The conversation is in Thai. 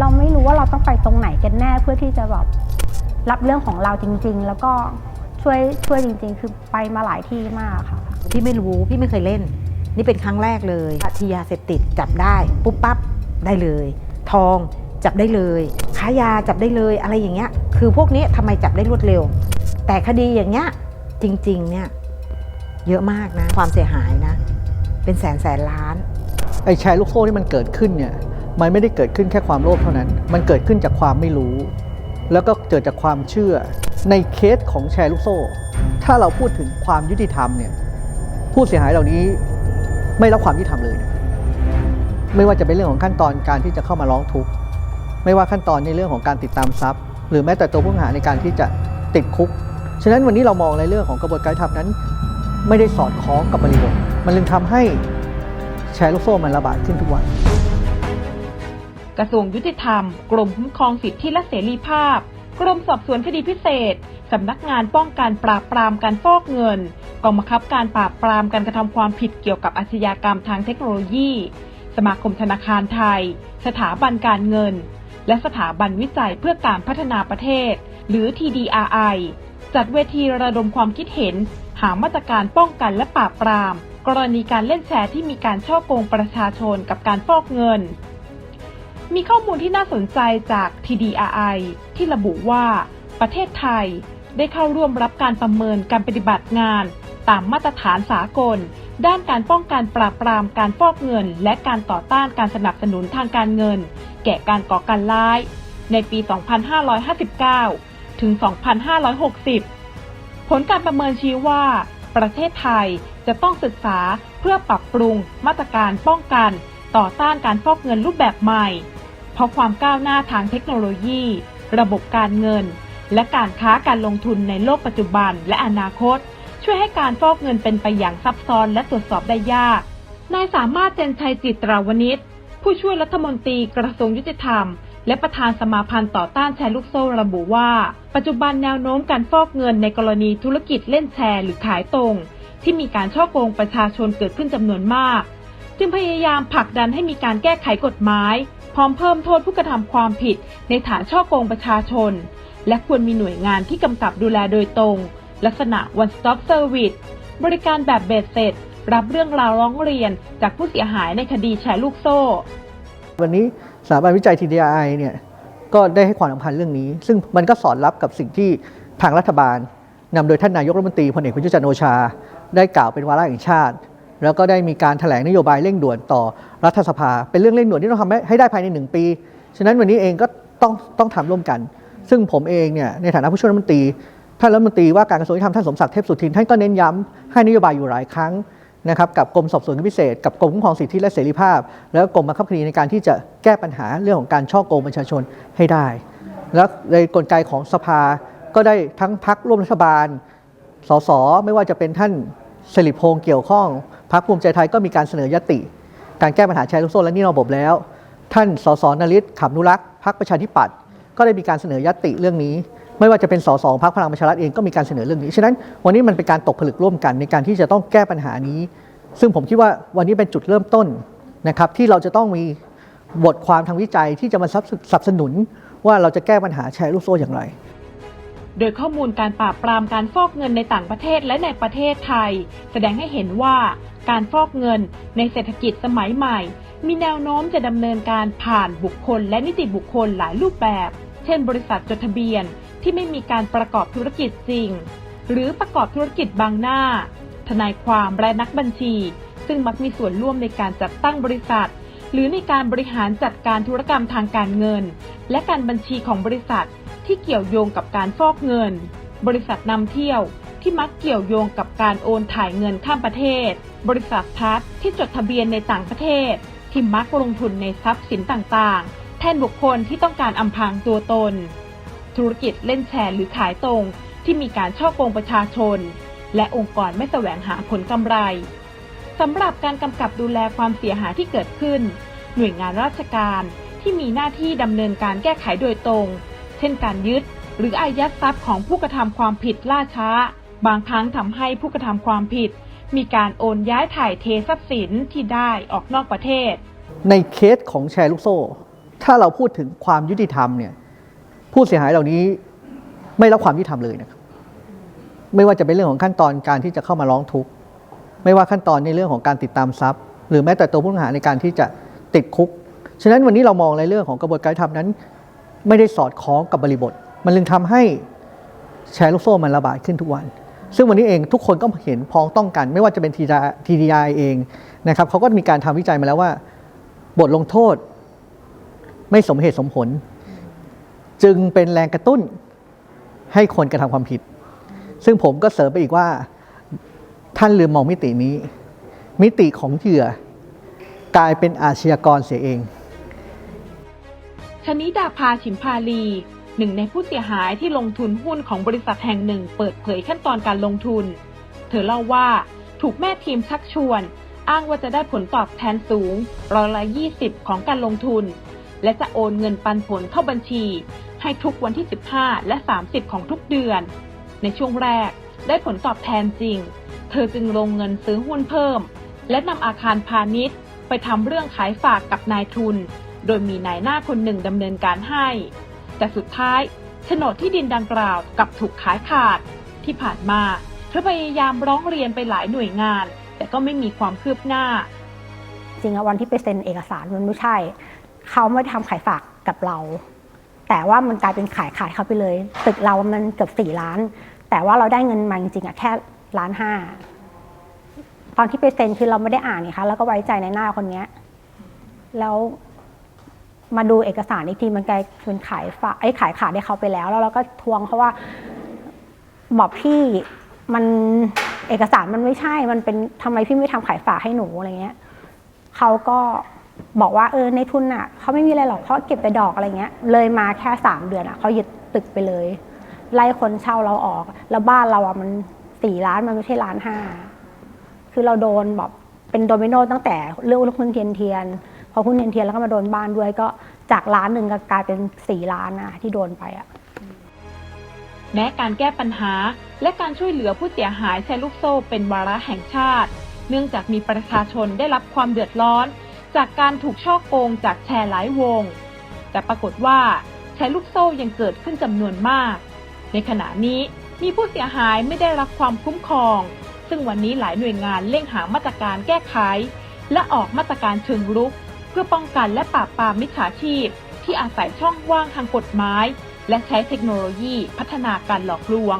เราไม่รู้ว่าเราต้องไปตรงไหนกันแน่เพื่อที่จะแบบรับเรื่องของเราจริง ๆ แล้วก็ช่วยช่วยจริง ๆ คือไปมาหลายที่มากค่ะ พี่ไม่รู้พี่ไม่เคยเล่น นี่เป็นครั้งแรกเลยทียาเสพติดจับได้ปุ๊บปั๊บได้เลย ทองจับได้เลยค้ายาจับได้เลยอะไรอย่างเงี้ย คือพวกนี้ทำไมจับได้รวดเร็ว แต่คดีอย่างเงี้ยจริงๆเนี่ยเยอะมากนะ ความเสียหายนะ เป็นแสนแสนล้าน ไอ้แชร์ลูกโซ่ที่มันเกิดขึ้นเนี่ย มันไม่ได้เกิดขึ้นแค่ความโลภเท่านั้น มันเกิดขึ้นจากความไม่รู้ แล้วก็เกิดจากความเชื่อ ในเคสของแชร์ลูกโซ่ ถ้าเราพูดถึงความยุติธรรมเนี่ยผู้เสียหายเหล่านี้ไม่รับความยุติธรรมเลยไม่ว่าจะเป็นเรื่องของขั้นตอนการที่จะเข้ามาร้องทุกข์ไม่ว่าขั้นตอนในเรื่องของการติดตามทรัพย์ หรือแม้แต่ตัวผู้ต้องหาในการที่จะติดคุก ฉะนั้นวันนี้เรามองในเรื่องของกระบวนการยุติธรรมนั้น ไม่ได้สอดคล้องกับบริบท มันจึงทำให้แชร์ลูกโซ่มันระบาดขึ้นทุกวัน กระทรวงยุติธรรม กรมคุ้มครองสิทธิและเสรีภาพ กรมสอบสวนคดีพิเศษ สำนักงานป้องกันปราบปรามการฟอกเงิน กองบังคับการปราบปรามการกระทำความผิดเกี่ยวกับอาชญากรรมทางเทคโนโลยี สมาคมธนาคารไทย สถาบันการเงิน และสถาบันวิจัยเพื่อการพัฒนาประเทศ หรือ TDRI จัดเวทีระดมความคิดเห็น หามาตรการป้องกันและปราบปราม กรณีการเล่นแชร์ที่มีการช่อโกงประชาชนกับการฟอกเงิน มีข้อมูลที่น่าสนใจจาก TDRI ที่ระบุว่า ประเทศไทยได้เข้าร่วมรับการประเมินการปฏิบัติงาน ตามมาตรฐานสากล ด้านการป้องกันปราบปรามการฟอกเงิน และการต่อต้านการสนับสนุนทางการเงิน แก่การก่อการร้าย ในปี 2559 ถึง 2560 ผลการประเมินชี้ว่า ประเทศไทยจะต้องศึกษาเพื่อปรับปรุงมาตรการป้องกัน ต่อต้านการฟอกเงินรูปแบบใหม่ ราะความก้าวหน้าทางเทคโนโลยี ระบบการเงิน และการค้าการลงทุนในโลกปัจจุบันและอนาคต ช่วยให้การฟอกเงินเป็นไปอย่างซับซ้อนและตรวจสอบได้ยาก นายสามารถเจนชัยจิตราวนิชผู้ช่วยรัฐมนตรีกระทรวงยุติธรรม และประธานสมาพันธ์ต่อต้านแชร์ลูกโซ่ระบุว่า ปัจจุบันแนวโน้มการฟอกเงินในกรณีธุรกิจเล่นแชร์หรือขายตรง ที่มีการช่อโกงประชาชนเกิดขึ้นจำนวนมาก จึงพยายามผลักดันให้มีการแก้ไขกฎหมาย พร้อมเพิ่มโทษผู้กระทำความผิดในฐานช่อโกงประชาชน และควรมีหน่วยงานที่กำกับดูแลโดยตรง ลักษณะ one stop service บริการแบบเบ็ดเสร็จ รับเรื่องราวร้องเรียนจากผู้เสียหายในคดีแชร์ลูกโซ่ วันนี้สถาบันวิจัย TDI เนี่ยก็ได้ให้ความสำคัญเรื่องนี้ ซึ่งมันก็สอดรับกับสิ่งที่ทางรัฐบาลนำโดยท่านนายกรัฐมนตรีพลเอกประยุทธ์จันทร์โอชา ได้กล่าวเป็นวาระแห่งชาติ แล้วก็ได้มีการแถลงนโยบายเร่งด่วนต่อรัฐสภา เป็นเรื่องเร่งด่วนที่ต้องทำให้ได้ภายในหนึ่งปี ฉะนั้นวันนี้เองก็ต้องต้องทำร่วมกัน ซึ่งผมเองเนี่ยในฐานะผู้ช่วยรัฐมนตรีท่านรัฐมนตรีว่าการกระทรวงยุติธรรมท่านสมศักดิ์เทพสุทินท่านก็เน้นย้ำให้นโยบายอยู่หลายครั้งนะครับกับกรมสอบสวนพิเศษ กับกรมคุ้มครองสิทธิและเสรีภาพ แล้วก็กรมบังคับคดีในการที่จะแก้ปัญหาเรื่องของการช่อโกงประชาชนให้ได้ แล้วในกลไกของสภาก็ได้ทั้งพักร่วมรัฐบาลสสไม่ว่าจะเป็นท่านสิริพงษ์เกี่ยวข้อง พักภูมิใจไทยก็มีการเสนอยติ การแก้ปัญหาแชร์ลูกโซ่และนี่ระบบแล้ว ท่านสสนริศขำนุรักษ์พักประชาธิปัตย์ก็ได้มีการเสนอยติเรื่องนี้ ไม่ว่าจะเป็นสสพักพลังประชารัฐเองก็มีการเสนอเรื่องนี้ฉะนั้นวันนี้มันเป็นการตกผลึกร่วมกันในการที่จะต้องแก้ปัญหานี้ ซึ่งผมคิดว่าวันนี้เป็นจุดเริ่มต้นนะครับที่เราจะต้องมีบทความทางวิจัยที่จะมาสนับสนุนว่าเราจะแก้ปัญหาแชร์ลูกโซ่อย่างไรโดยข้อมูลการปราบปรามการฟอกเงินในต่างประเทศและในประเทศไทย แสดงให้เห็นว่า การฟอกเงินในเศรษฐกิจสมัยใหม่ มีแนวโน้มจะดำเนินการผ่านบุคคลและนิติบุคคลหลายรูปแบบ เช่น บริษัทจดทะเบียนที่ไม่มีการประกอบธุรกิจจริง หรือประกอบธุรกิจบางหน้า ทนายความและนักบัญชี ซึ่งมักมีส่วนร่วมในการจัดตั้งบริษัท หรือในการบริหารจัดการธุรกรรมทางการเงิน และการบัญชีของบริษัทที่เกี่ยวโยงกับการฟอกเงิน บริษัทนำเที่ยว ที่มักเกี่ยวโยงกับการโอนถ่ายเงินข้ามประเทศ บริษัททัศที่จดทะเบียนในต่างประเทศ ที่มักลงทุนในทรัพย์สินต่างๆ แทนบุคคลที่ต้องการอำพรางตัวตน ธุรกิจเล่นแชร์หรือขายตรง ที่มีการช่อโกงประชาชน และองค์กรไม่แสวงหาผลกำไรสำหรับการกำกับดูแลความเสียหายที่เกิดขึ้น หน่วยงานราชการที่มีหน้าที่ดำเนินการแก้ไขโดยตรง เช่นการยึดหรืออายัดทรัพย์ของผู้กระทำความผิดล่าช้า บางครั้งทำให้ผู้กระทำความผิด มีการโอนย้ายถ่ายเททรัพย์สินที่ได้ออกนอกประเทศ ในเคสของแชร์ลูกโซ่ ถ้าเราพูดถึงความยุติธรรมเนี่ยผู้เสียหายเหล่านี้ไม่รับความยุติธรรมเลยนะครับไม่ว่าจะเป็นเรื่องของขั้นตอนการที่จะเข้ามาร้องทุกข์ ไม่ว่าขั้นตอนในเรื่องของการติดตามทรัพย์ หรือแม้แต่ตัวผู้ต้องหาในการที่จะติดคุก ฉะนั้นวันนี้เรามองในเรื่องของกระบวนการยุติธรรมนั้น ไม่ได้สอดคล้องกับบริบท มันลึงทำให้แชร์ลูกโซ่มันระบาดขึ้นทุกวัน ซึ่งวันนี้เองทุกคนก็เห็นพ้องต้องกัน ไม่ว่าจะเป็น TDI เองนะครับเขาก็มีการทำวิจัยมาแล้วว่า บทลงโทษ ไม่สมเหตุสมผล จึงเป็นแรงกระตุ้นให้คนกระทำความผิด ซึ่งผมก็เสริมไปอีกว่าท่านลืมมองมิตินี้ มิติของเหยื่อกลายเป็นอาชญากรเสียเองชนิดาภาฉิมพาลี หนึ่งในผู้เสียหายที่ลงทุนหุ้นของบริษัทแห่งหนึ่งเปิดเผยขั้นตอนการลงทุน เธอเล่าว่าถูกแม่ทีมชักชวน อ้างว่าจะได้ผลตอบแทนสูงร้อยละ20ของการลงทุน และจะโอนเงินปันผลเข้าบัญชี ให้ทุกวันที่ 15 และ 30 ของทุกเดือน ในช่วงแรกได้ผลตอบแทนจริง เธอจึงลงเงินซื้อหุ้นเพิ่ม และนำอาคารพาณิชย์ ไปทำเรื่องขายฝากกับนายทุน โดยมีนายหน้าคนหนึ่งดำเนินการให้ แต่สุดท้ายโฉนดที่ดินดังกล่าวกลับถูกขายขาด ที่ผ่านมาเธอพยายามร้องเรียนไปหลายหน่วยงาน แต่ก็ไม่มีความคืบหน้า จริงอะวันที่ไปเซ็นเอกสารมันไม่ใช่ เขาไม่ได้ทำขายฝากกับเรา แต่ว่ามันกลายเป็นขายขายเขาไปเลย ตึกเรามันเกือบสี่ล้าน แต่ว่าเราได้เงินมาจริงๆอะแค่ล้านห้าตอนที่ไปเซ็นคือเราไม่ได้อ่านนี่คะแล้วก็ไว้ใจในหน้าคนเนี้ยแล้ว มาดูเอกสารอีกทีมันกลายเป็นขายฝากไอ้ขายขาดให้เขาไปแล้ว แล้วเราก็ทวงเขาว่าบอกพี่มันเอกสารมันไม่ใช่ มันเป็นทำไมพี่ไม่ทำขายฝากให้หนูอะไรเงี้ยเขาก็บอกว่าเออในทุนอะเขาไม่มีอะไรหรอกเขาเก็บแต่ดอกอะไรเงี้ย เลยมาแค่สามเดือนอะเขายึดตึกไปเลย ไล่คนเช่าเราออก แล้วบ้านเราอะมันสี่ล้านมันไม่ใช่ล้านห้าคือเราโดนแบบเป็นโดมิโนตั้งแต่เรื่องหุ้นเทียนเทียน พอหุ้นเทียนเทียนแล้วก็มาโดนบ้านด้วยก็จากล้านหนึ่งก็กลายเป็นสี่ล้านนะที่โดนไปอะแม้การแก้ปัญหา และการช่วยเหลือผู้เสียหายแชร์ลูกโซ่เป็นวาระแห่งชาติ เนื่องจากมีประชาชนได้รับความเดือดร้อน จากการถูกช่อโกงจากแชร์หลายวง แต่ปรากฏว่าแชร์ลูกโซ่ยังเกิดขึ้นจำนวนมาก ในขณะนี้มีผู้เสียหายไม่ได้รับความคุ้มครอง ซึ่งวันนี้หลายหน่วยงานเร่งหามาตรการแก้ไข และออกมาตรการเชิงรุก เพื่อป้องกันและปราบปรามมิจฉาชีพ ที่อาศัยช่องว่างทางกฎหมาย และใช้เทคโนโลยีพัฒนาการหลอกลวง